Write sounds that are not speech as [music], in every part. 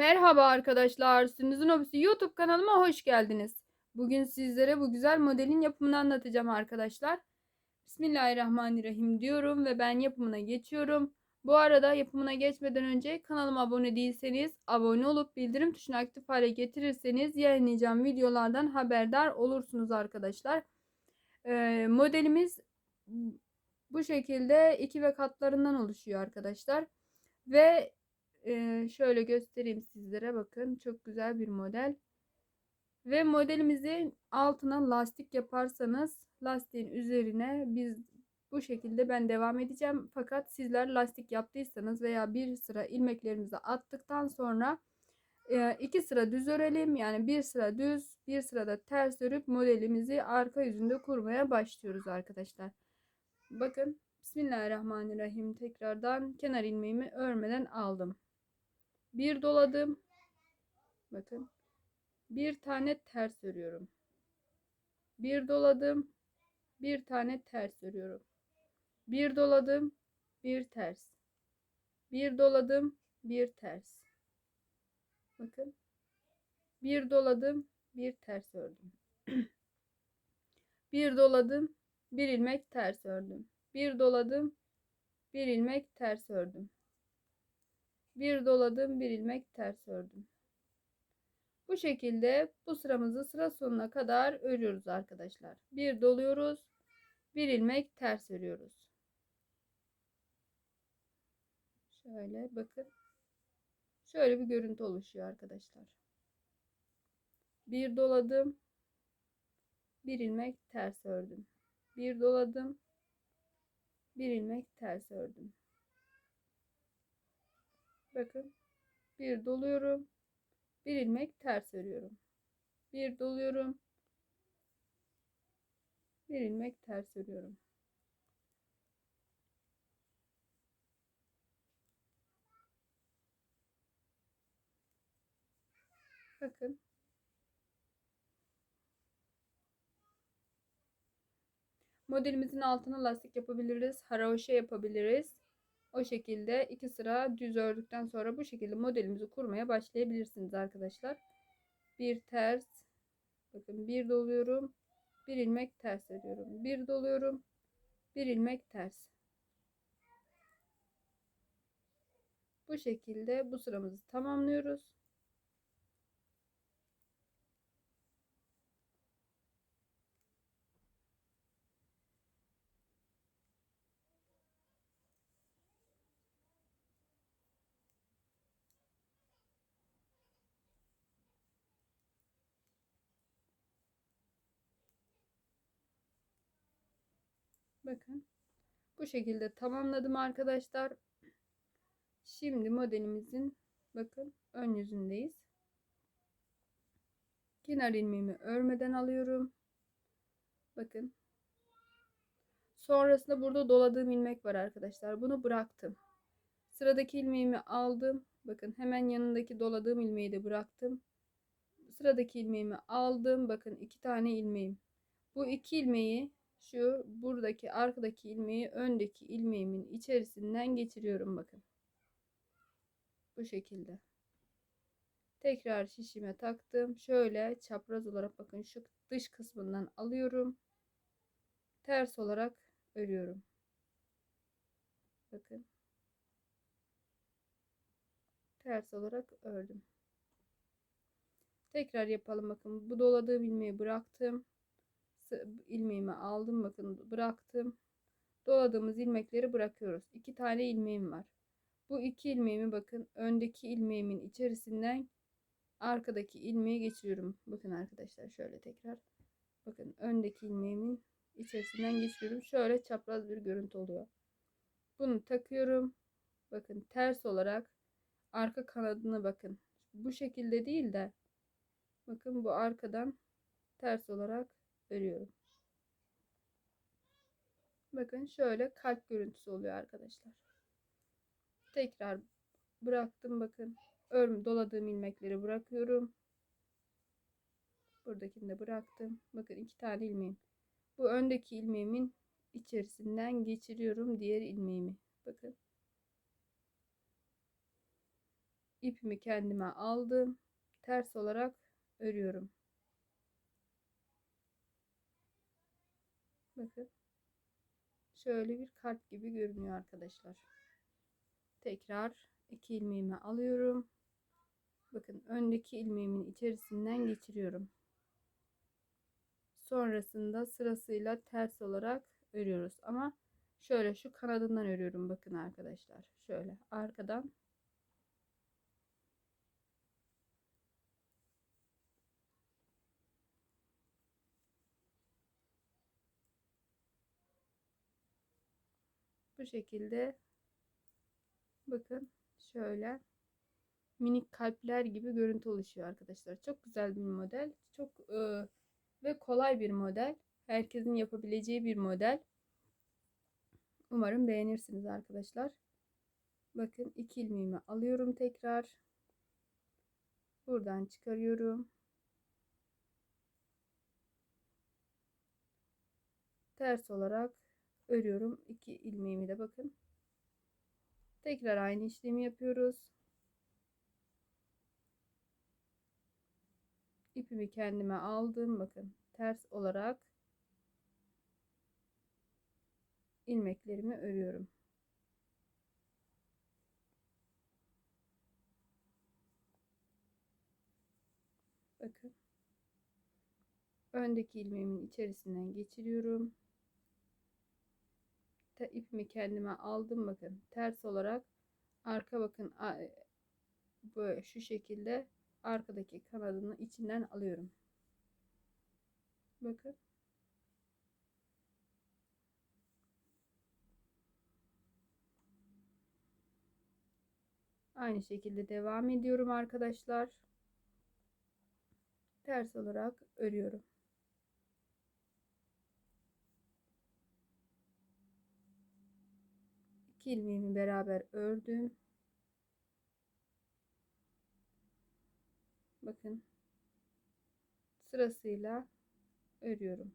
Merhaba arkadaşlar, Sündüz'ün Hobisi YouTube kanalıma hoş geldiniz. Bugün sizlere bu güzel modelin yapımını anlatacağım arkadaşlar. Bismillahirrahmanirrahim diyorum ve ben yapımına geçiyorum. Bu arada yapımına geçmeden önce kanalıma abone değilseniz abone olup bildirim tuşunu aktif hale getirirseniz yayınlayacağım videolardan haberdar olursunuz arkadaşlar. Ee, modelimiz bu şekilde iki ve katlarından oluşuyor arkadaşlar. Ve şöyle göstereyim sizlere bakın çok güzel bir model. Ve modelimizin altına lastik yaparsanız lastiğin üzerine biz bu şekilde ben devam edeceğim. Fakat sizler lastik yaptıysanız veya bir sıra ilmeklerimizi attıktan sonra iki sıra düz örelim. Yani bir sıra düz bir sırada ters örüp modelimizi arka yüzünde kurmaya başlıyoruz arkadaşlar. Bakın Bismillahirrahmanirrahim. Tekrardan kenar ilmeğimi örmeden aldım bir doladım. Bakın. Bir tane ters örüyorum. Bir doladım. Bir tane ters örüyorum. Bir doladım. Bir ters. Bir doladım. Bir ters. Bakın. Bir doladım. Bir ters ördüm. [clears throat] bir doladım. Bir ilmek ters ördüm. Bir doladım. Bir ilmek ters ördüm bir doladım bir ilmek ters ördüm. Bu şekilde bu sıramızı sıra sonuna kadar örüyoruz arkadaşlar. Bir doluyoruz. Bir ilmek ters örüyoruz. Şöyle bakın. Şöyle bir görüntü oluşuyor arkadaşlar. Bir doladım. Bir ilmek ters ördüm. Bir doladım. Bir ilmek ters ördüm. Bakın. Bir doluyorum. Bir ilmek ters örüyorum. Bir doluyorum. Bir ilmek ters örüyorum. Bakın. Modelimizin altına lastik yapabiliriz. Haraoşe yapabiliriz. O şekilde iki sıra düz ördükten sonra bu şekilde modelimizi kurmaya başlayabilirsiniz arkadaşlar. Bir ters. Bakın bir doluyorum. Bir ilmek ters örüyorum. Bir doluyorum. Bir ilmek ters. Bu şekilde bu sıramızı tamamlıyoruz. Bakın. Bu şekilde tamamladım arkadaşlar. Şimdi modelimizin bakın ön yüzündeyiz. Kenar ilmeğimi örmeden alıyorum. Bakın. Sonrasında burada doladığım ilmek var arkadaşlar. Bunu bıraktım. Sıradaki ilmeğimi aldım. Bakın hemen yanındaki doladığım ilmeği de bıraktım. Sıradaki ilmeğimi aldım. Bakın iki tane ilmeğim. Bu iki ilmeği şu buradaki arkadaki ilmeği öndeki ilmeğimin içerisinden geçiriyorum bakın. Bu şekilde. Tekrar şişime taktım. Şöyle çapraz olarak bakın şu dış kısmından alıyorum. Ters olarak örüyorum. Bakın. Ters olarak ördüm. Tekrar yapalım bakın. Bu doladığım ilmeği bıraktım ilmeğimi aldım bakın bıraktım. Doladığımız ilmekleri bırakıyoruz. İki tane ilmeğim var. Bu iki ilmeğimi bakın öndeki ilmeğimin içerisinden arkadaki ilmeği geçiriyorum. Bakın arkadaşlar şöyle tekrar. Bakın öndeki ilmeğimin içerisinden geçiriyorum. Şöyle çapraz bir görüntü oluyor. Bunu takıyorum. Bakın ters olarak arka kanadını bakın. Bu şekilde değil de bakın bu arkadan ters olarak örüyorum. Bakın şöyle kalp görüntüsü oluyor arkadaşlar. Tekrar bıraktım bakın. Örüm doladığım ilmekleri bırakıyorum. Buradakini de bıraktım. Bakın iki tane ilmeğim. Bu öndeki ilmeğimin içerisinden geçiriyorum diğer ilmeğimi. Bakın. ipimi kendime aldım. Ters olarak örüyorum. Bakın. Şöyle bir kalp gibi görünüyor arkadaşlar. Tekrar iki ilmeğimi alıyorum. Bakın öndeki ilmeğimin içerisinden geçiriyorum. Sonrasında sırasıyla ters olarak örüyoruz. Ama şöyle şu kanadından örüyorum bakın arkadaşlar. Şöyle arkadan bu şekilde bakın şöyle minik kalpler gibi görüntü oluşuyor arkadaşlar. Çok güzel bir model. Çok e, ve kolay bir model. Herkesin yapabileceği bir model. Umarım beğenirsiniz arkadaşlar. Bakın iki ilmeğimi alıyorum tekrar. Buradan çıkarıyorum. Ters olarak örüyorum. iki ilmeğimi de bakın. Tekrar aynı işlemi yapıyoruz. ipimi kendime aldım. Bakın ters olarak ilmeklerimi örüyorum. Bakın. Öndeki ilmeğimin içerisinden geçiriyorum. Te, ipimi kendime aldım. Bakın ters olarak arka bakın böyle şu şekilde arkadaki kanadını içinden alıyorum. Bakın. Aynı şekilde devam ediyorum arkadaşlar. Ters olarak örüyorum. İki ilmeğimi beraber ördüm. bakın sırasıyla örüyorum.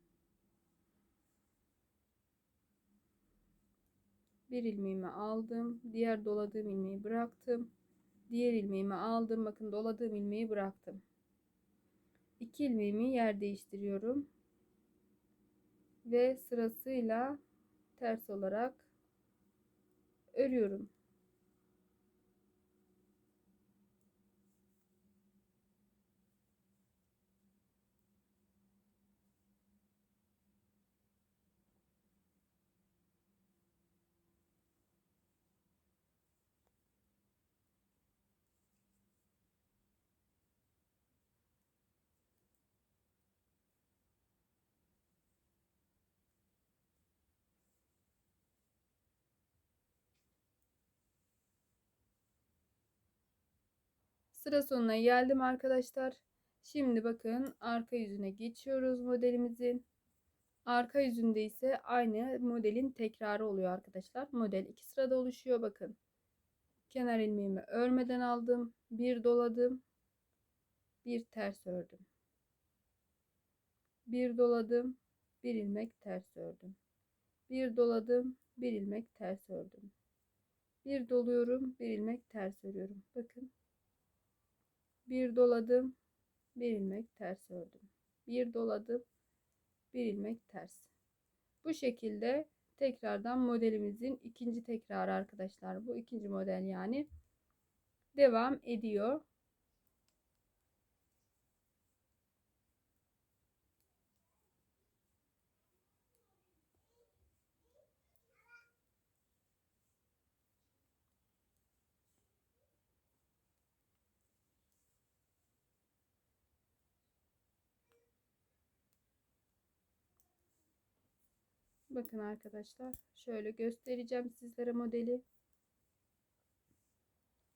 Bir ilmeğimi aldım. Diğer doladığım ilmeği bıraktım. Diğer ilmeğimi aldım. Bakın doladığım ilmeği bıraktım. İki ilmeğimi yer değiştiriyorum. Ve sırasıyla ters olarak örüyorum. Sıra sonuna geldim arkadaşlar. Şimdi bakın arka yüzüne geçiyoruz modelimizin. Arka yüzünde ise aynı modelin tekrarı oluyor arkadaşlar. Model iki sırada oluşuyor bakın. Kenar ilmeğimi örmeden aldım. Bir doladım. Bir ters ördüm. Bir doladım. Bir ilmek ters ördüm. Bir doladım. Bir ilmek ters ördüm. Bir doluyorum. Bir ilmek ters örüyorum. Bakın bir doladım bir ilmek ters ördüm. Bir doladım bir ilmek ters. Bu şekilde tekrardan modelimizin ikinci tekrarı arkadaşlar. Bu ikinci model yani devam ediyor Bakın arkadaşlar şöyle göstereceğim sizlere modeli.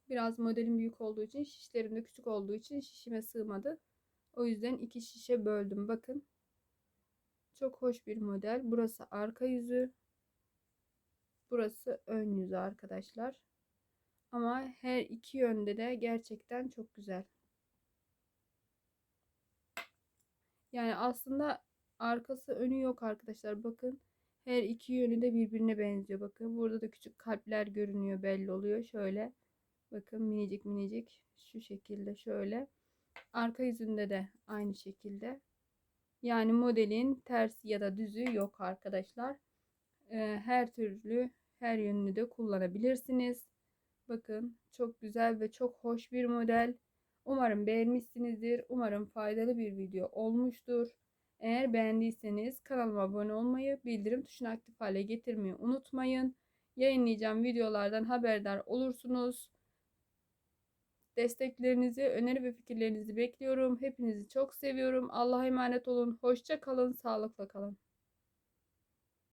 Biraz modelim büyük olduğu için şişlerim de küçük olduğu için şişime sığmadı. O yüzden iki şişe böldüm. Bakın. Çok hoş bir model. Burası arka yüzü. Burası ön yüzü arkadaşlar. Ama her iki yönde de gerçekten çok güzel. Yani aslında arkası önü yok arkadaşlar. Bakın her iki yönü de birbirine benziyor. Bakın burada da küçük kalpler görünüyor belli oluyor. Şöyle Bakın minicik minicik şu şekilde şöyle. Arka yüzünde de aynı şekilde. Yani modelin tersi ya da düzü yok arkadaşlar. Ee, her türlü her yönünü de kullanabilirsiniz. Bakın çok güzel ve çok hoş bir model. Umarım beğenmişsinizdir. Umarım faydalı bir video olmuştur. Eğer beğendiyseniz kanalıma abone olmayı, bildirim tuşunu aktif hale getirmeyi unutmayın. Yayınlayacağım videolardan haberdar olursunuz. Desteklerinizi, öneri ve fikirlerinizi bekliyorum. Hepinizi çok seviyorum. Allah'a emanet olun. Hoşça kalın, sağlıkla kalın.